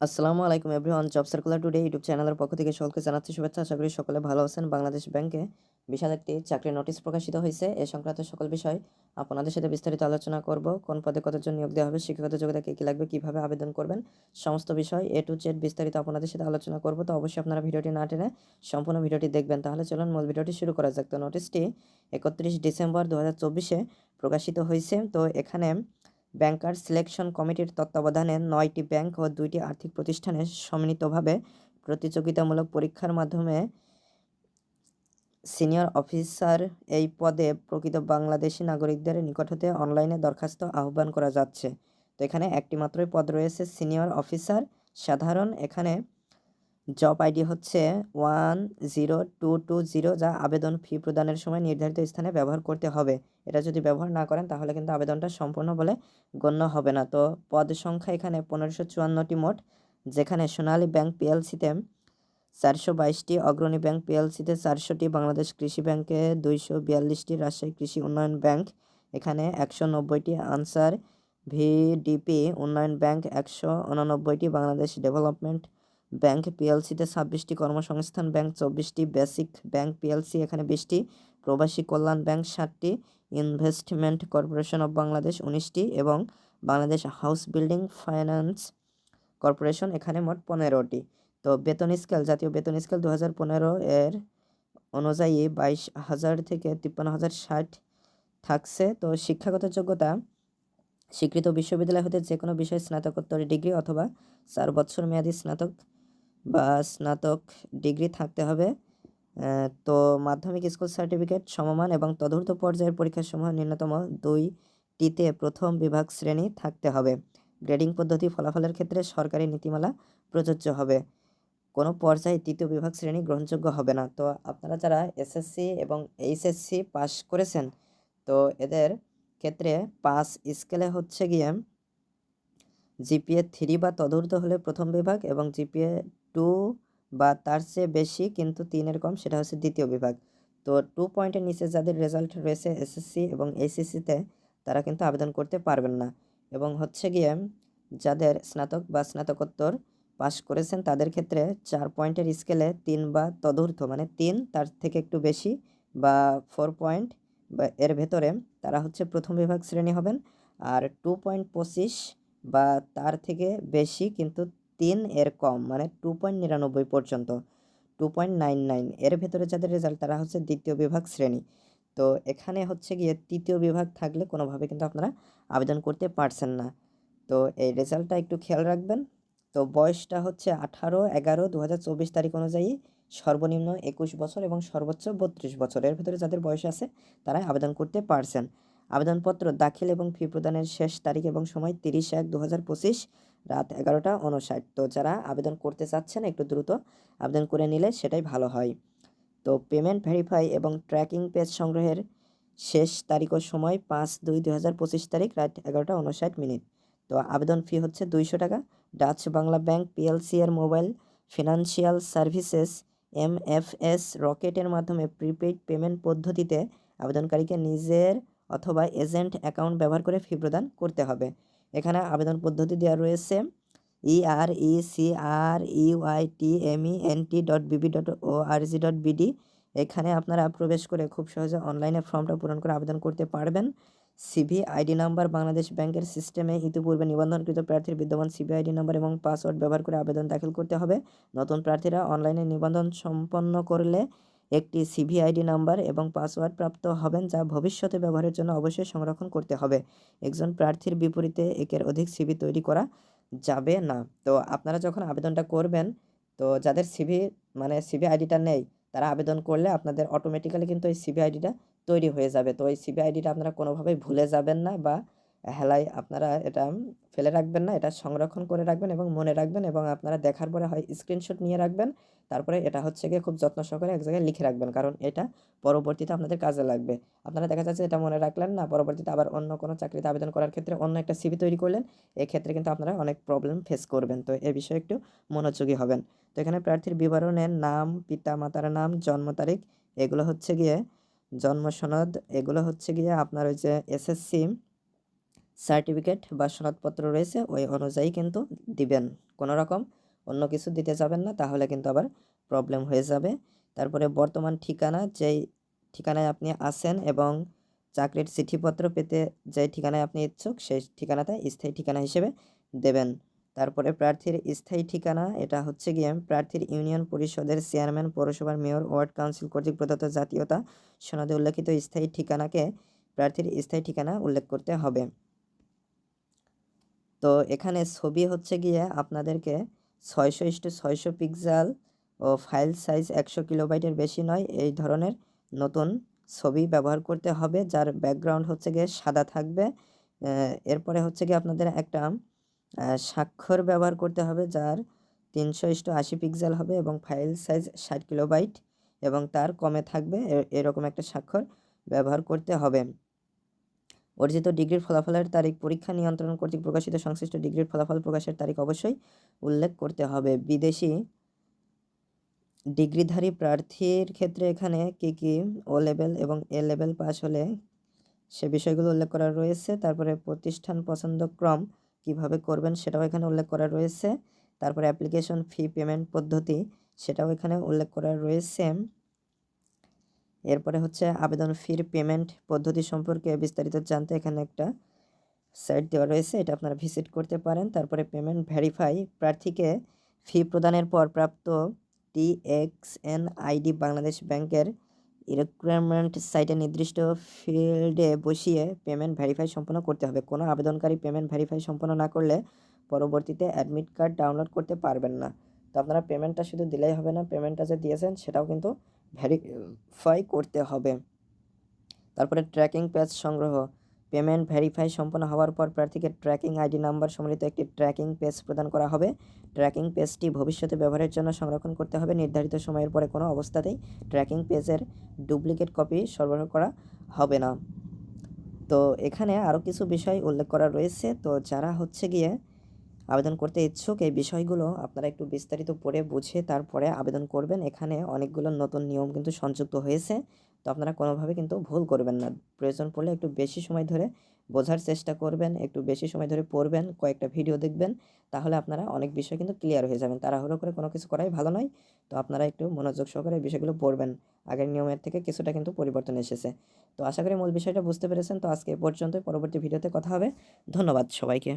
আসসালামু আলাইকুম everyone. Job circular today YouTube চ্যানেলের পক্ষ থেকে সকলকে জানাচ্ছি শুভেচ্ছা। আশা করি সকলে ভালো আছেন। বাংলাদেশ ব্যাংকে বিশাল একটি চাকরির নোটিশ প্রকাশিত হয়েছে। এ সংক্রান্ত সকল বিষয় আপনাদের সাথে বিস্তারিত আলোচনা করব। কোন পদে কতজন নিয়োগ দেওয়া হবে, শিক্ষাগত যোগ্যতা কী কী লাগবে, কীভাবে আবেদন করবেন, সমস্ত বিষয় এ টু জেড বিস্তারিত আপনাদের সাথে আলোচনা করব। তো অবশ্যই আপনারা ভিডিওটি না টেনে সম্পূর্ণ ভিডিওটি দেখবেন। তাহলে চলুন মূল ভিডিওটি শুরু করা যাক। তো নোটিশটি একত্রিশ ডিসেম্বর দু চব্বিশে প্রকাশিত হয়েছে। তো এখানে ব্যাংকার সিলেকশন কমিটির তত্ত্বাবধানে নয়টি ব্যাংক ও দুইটি আর্থিক প্রতিষ্ঠানে সম্মিলিতভাবে প্রতিযোগিতামূলক পরীক্ষার মাধ্যমে সিনিয়র অফিসার এই পদে প্রকৃত বাংলাদেশি নাগরিকদের নিকট হতে অনলাইনে দরখাস্ত আহ্বান করা যাচ্ছে। তো এখানে একটি মাত্রই পদ রয়েছে সিনিয়র অফিসার। সাধারণ এখানে জব আইডি হচ্ছে one zero two two zero যা আবেদন ফি প্রদানের সময় নির্ধারিত স্থানে ব্যবহার করতে হবে। এটা যদি ব্যবহার না করেন, তাহলে কিন্তু আবেদনটা সম্পূর্ণ বলে গণ্য হবে না। তো পদ সংখ্যা এখানে পনেরোশো চুয়ান্নটি মোট, যেখানে সোনালী ব্যাংক পিএলসিতে চারশো বাইশটি, অগ্রণী ব্যাংক পিএলসিতে চারশোটি, বাংলাদেশ কৃষি ব্যাংকে দুইশো বিয়াল্লিশটি, রাজশাহী কৃষি উন্নয়ন ব্যাংক এখানে একশো নব্বইটি, আনসার ভিডিপি উন্নয়ন ব্যাংক একশো উননব্বইটি, বাংলাদেশ ডেভেলপমেন্ট ব্যাংক পিএলসিতে ছাব্বিশটি কর্মসংস্থান ব্যাংক, চব্বিশটি বেসিক ব্যাংক পিএলসি, এখানে বিশটি। প্রবাসী কল্যাণ ব্যাংক ষাটটি, ইনভেস্টমেন্ট কর্পোরেশন অব বাংলাদেশ উনিশটি এবং Bangladesh house building finance corporation এখানে মোট পনেরোটি। তো বেতন স্কেল, জাতীয় বেতন স্কেল দু হাজার পনেরো এর অনুযায়ী বাইশ হাজার থেকে তিপ্পান্ন হাজার ষাট থাকছে। তো শিক্ষাগত যোগ্যতা, স্বীকৃত বিশ্ববিদ্যালয় হতে যে কোনো বিষয়ে স্নাতকোত্তর ডিগ্রি অথবা চার বছর মেয়াদী স্নাতক বা স্নাতক ডিগ্রি থাকতে হবে। তো মাধ্যমিক স্কুল সার্টিফিকেট সমমান এবং তদূর্ত পর্যায়ের পরীক্ষাসমূহ ন্যূনতম দুইটিতে প্রথম বিভাগ শ্রেণি থাকতে হবে। গ্রেডিং পদ্ধতি ফলাফলের ক্ষেত্রে সরকারি নীতিমালা প্রযোজ্য হবে। কোনো পর্যায়ে তৃতীয় বিভাগ শ্রেণি গ্রহণযোগ্য হবে না। তো আপনারা যারা এসএসসি এবং এইচএসসি পাস করেছেন, তো এদের ক্ষেত্রে পাস স্কেলে হচ্ছে গিয়ে জিপিএ থ্রি বা তদূর্ত হলে প্রথম বিভাগ এবং জিপিএ টু বা তার চেয়ে বেশি কিন্তু তিনের কম, সেটা হচ্ছে দ্বিতীয় বিভাগ। তো টু পয়েন্টের নিচে যাদের রেজাল্ট রয়েছে এসএসসি এবং এইচএসসিতে তারা কিন্তু আবেদন করতে পারবেন না। এবং হচ্ছে গিয়ে যাদের স্নাতক বা স্নাতকোত্তর পাশ করেছেন, তাদের ক্ষেত্রে চার পয়েন্টের স্কেলে তিন বা তদূর্ধ্ব মানে তিন তার থেকে একটু বেশি বা ফোর পয়েন্ট বা এর ভেতরে তারা হচ্ছে প্রথম বিভাগ শ্রেণি হবেন। আর টু পয়েন্ট পঁচিশ বা তার থেকে বেশি কিন্তু তিন এর কম মানে টু পয়েন্ট নিরানব্বই পর্যন্ত। টু পয়েন্ট নাইন নাইন এর ভেতরে যাদের রেজাল্ট তারা হচ্ছে দ্বিতীয় বিভাগ শ্রেণি। তো এখানে হচ্ছে গিয়ে তৃতীয় বিভাগ থাকলে কোনোভাবে কিন্তু আপনারা আবেদন করতে পারছেন না। তো এই রেজাল্টটা একটু খেয়াল রাখবেন। তো বয়সটা হচ্ছে আঠারো এগারো দু হাজার চব্বিশ তারিখ অনুযায়ী সর্বনিম্ন একুশ বছর এবং সর্বোচ্চ বত্রিশ বছর। এর ভেতরে যাদের বয়স আছে তারাই আবেদন করতে পারছেন। আবেদনপত্র দাখিল এবং ফি প্রদানের শেষ তারিখ এবং সময় তিরিশ এক দু হাজার পঁচিশ রাত এগারোটা উনষাট তো যারা আবেদন করতে চাচ্ছেন একটু দ্রুত আবেদন করে নিলে সেটাই ভালো হয়। তো পেমেন্ট ভেরিফাই এবং ট্র্যাকিং পেজ সংগ্রহের শেষ তারিখ ও সময় পাঁচ দুই দু হাজার পঁচিশ তারিখ রাত এগারোটা উনষাট মিনিট। তো আবেদন ফি হচ্ছে দুইশো টাকা। ডাচ বাংলা ব্যাংক পিএলসি এর mobile financial services M F S রকেটের মাধ্যমে প্রিপেইড পেমেন্ট পদ্ধতিতে আবেদনকারীকে নিজের অথবা এজেন্ট অ্যাকাউন্ট ব্যবহার করে ফি প্রদান করতে হবে। এখানে আবেদন পদ্ধতি দেওয়া রয়েছে। E R E C R U I T M E N T dot BB dot O R G dot BD এখানে আপনারা প্রবেশ করে খুব সহজে অনলাইনে ফর্মটা পূরণ করে আবেদন করতে পারবেন। সিভি আইডি নাম্বার বাংলাদেশ ব্যাংকের সিস্টেমে ইতিপূর্বে নিবন্ধনকৃত প্রার্থীর বিদ্যমান সিভি আইডি নাম্বার এবং পাসওয়ার্ড ব্যবহার করে আবেদন দাখিল করতে হবে। নতুন প্রার্থীরা অনলাইনে নিবন্ধন সম্পন্ন করলে একটি সিভি আইডি নাম্বার এবং পাসওয়ার্ড প্রাপ্ত হবেন যা ভবিষ্যতে ব্যবহারের জন্য অবশ্যই সংরক্ষণ করতে হবে। একজন প্রার্থীর বিপরীতে একের অধিক সিভি তৈরি করা যাবে না। তো আপনারা যখন আবেদনটা করবেন, তো যাদের সিভি মানে সিভি আইডিটা নেই, তারা আবেদন করলে আপনাদের অটোমেটিক্যালি কিন্তু এই সিভি আইডিটা তৈরি হয়ে যাবে। তো এই সিভি আইডিটা আপনারা কোনোভাবেই ভুলে যাবেন না বা হেলায় আপনারা এটা ফেলে রাখবেন না, এটা সংরক্ষণ করে রাখবেন এবং মনে রাখবেন এবং আপনারা দেখার পরে হয় স্ক্রিনশট নিয়ে রাখবেন, তারপরে এটা হচ্ছে গিয়ে খুব যত্ন সহকারে এক জায়গায় লিখে রাখবেন, কারণ এটা পরবর্তীতে আপনাদের কাজে লাগবে। আপনারা দেখা যাচ্ছে এটা মনে রাখলেন না, পরবর্তীতে আবার অন্য কোনো চাকরিতে আবেদন করার ক্ষেত্রে অন্য একটা সিভি তৈরি করলেন, এক্ষেত্রে কিন্তু আপনারা অনেক প্রবলেম ফেস করবেন। তো এ বিষয়ে একটু মনোযোগী হবেন। তো এখানে প্রার্থীর বিবরণের নাম পিতা মাতার নাম, জন্ম তারিখ, এগুলো হচ্ছে গিয়ে জন্ম সনদ, এগুলো হচ্ছে গিয়ে আপনার ওই যে এসএসসি সার্টিফিকেট বা সনদপত্র রয়েছে, ওই অনুযায়ী কিন্তু দিবেন। কোনো রকম অন্য কিছু দিতে যাবেন না, তাহলে কিন্তু আবার প্রবলেম হয়ে যাবে। তারপরে বর্তমান ঠিকানা, যেই ঠিকানায় আপনি আছেন এবং চাকরির চিঠিপত্র পেতে যে ঠিকানায় আপনি ইচ্ছুক, সেই ঠিকানাতে স্থায়ী ঠিকানা হিসেবে দেবেন। তারপরে প্রার্থীর স্থায়ী ঠিকানা, এটা হচ্ছে গিয়ে প্রার্থীর ইউনিয়ন পরিষদের চেয়ারম্যান, পৌরসভার মেয়র, ওয়ার্ড কাউন্সিল, কর্তৃক প্রদত্ত জাতীয়তা সনদে উল্লেখিত স্থায়ী ঠিকানাকে প্রার্থীর স্থায়ী ঠিকানা উল্লেখ করতে হবে। তো এখানে ছবি হচ্ছে গিয়ে আপনাদেরকে ছয়শো ইস্টু ছয়শো পিক্সেল ও ফাইল সাইজ একশো কিলোবাইটের বেশি নয়, এই ধরনের নতুন ছবি ব্যবহার করতে হবে, যার ব্যাকগ্রাউন্ড হচ্ছে গিয়ে সাদা থাকবে। এরপরে হচ্ছে গিয়ে আপনাদের একটা স্বাক্ষর ব্যবহার করতে হবে, যার তিনশো ইস্টু আশি পিক্সেল হবে এবং ফাইল সাইজ ষাট কিলোবাইট এবং তার কমে থাকবে এরকম একটা স্বাক্ষর ব্যবহার করতে হবে। অর্জিত ডিগ্রির ফলাফলের তারিখ পরীক্ষা নিয়ন্ত্রণ কর্তৃক প্রকাশিত সংশ্লিষ্ট ডিগ্রির ফলাফল প্রকাশের তারিখ অবশ্যই উল্লেখ করতে হবে। বিদেশি ডিগ্রিধারী প্রার্থীর ক্ষেত্রে এখানে কি কি ও লেভেল এবং এ লেভেল পাস হলে সে বিষয়গুলো উল্লেখ করা রয়েছে, তারপরে প্রতিষ্ঠান পছন্দক্রম কীভাবে করবেন সেটাও এখানে উল্লেখ করা রয়েছে, তারপরে অ্যাপ্লিকেশন ফি পেমেন্ট পদ্ধতি সেটাও এখানে উল্লেখ করা রয়েছে। এরপরে হচ্ছে আবেদন ফির পেমেন্ট পদ্ধতি সম্পর্কে বিস্তারিত জানতে এখানে একটা সাইট দেওয়া রয়েছে, এটা আপনারা ভিজিট করতে পারেন। তারপরে পেমেন্ট ভেরিফাই প্রার্থীকে ফি প্রদানের পর প্রাপ্ত টিএক্সএন আইডি বাংলাদেশ ব্যাংকের রিক্রুটমেন্ট সাইটে নির্দিষ্ট ফিল্ডে বসিয়ে পেমেন্ট ভেরিফাই সম্পন্ন করতে হবে। কোনো আবেদনকারী পেমেন্ট ভেরিফাই সম্পন্ন না করলে পরবর্তীতে অ্যাডমিট কার্ড ডাউনলোড করতে পারবেন না। তো আপনারা পেমেন্টটা শুধু দিলেই হবে না পেমেন্টটা যে দিয়েছেন সেটাও কিন্তু ভেরিফাই করতে হবে। তারপরে ট্র্যাকিং পেজ সংগ্রহ। পেমেন্ট ভেরিফাই সম্পন্ন হওয়ার পর প্রার্থীকে ট্র্যাকিং আইডি নাম্বার সম্বলিত একটি ট্র্যাকিং পেজ প্রদান করা হবে। ট্র্যাকিং পেজটি ভবিষ্যতে ব্যবহারের জন্য সংরক্ষণ করতে হবে। নির্ধারিত সময়ের পরে কোনো অবস্থাতেই ট্র্যাকিং পেজের ডুপ্লিকেট কপি সরবরাহ করা হবে না। তো এখানে আরও কিছু বিষয় উল্লেখ করা রয়েছে। তো যারা হচ্ছে গিয়ে আবেদন করতে ইচ্ছুক, এই বিষয়গুলো আপনারা একটু বিস্তারিত পড়ে বুঝে তারপরে আবেদন করবেন। এখানে অনেকগুলো নতুন নিয়ম কিন্তু সংযুক্ত হয়েছে। তো আপনারা কোনোভাবে কিন্তু ভুল করবেন না। প্রয়োজন পড়লে একটু বেশি সময় ধরে বোঝার চেষ্টা করবেন, একটু বেশি সময় ধরে পড়বেন, কয়েকটা ভিডিও দেখবেন, তাহলে আপনারা অনেক বিষয় কিন্তু ক্লিয়ার হয়ে যাবেন। তাড়াহুড়ো করে কোনো কিছু করাই ভালো নয়। তো আপনারা একটু মনোযোগ সহকারে বিষয়গুলো পড়বেন। আগের নিয়মের থেকে কিছুটা কিন্তু পরিবর্তন এসেছে। তো আশা করি মূল বিষয়টা বুঝতে পেরেছেন। তো আজকে পর্যন্ত পরবর্তী ভিডিওতে কথা হবে। ধন্যবাদ সবাইকে।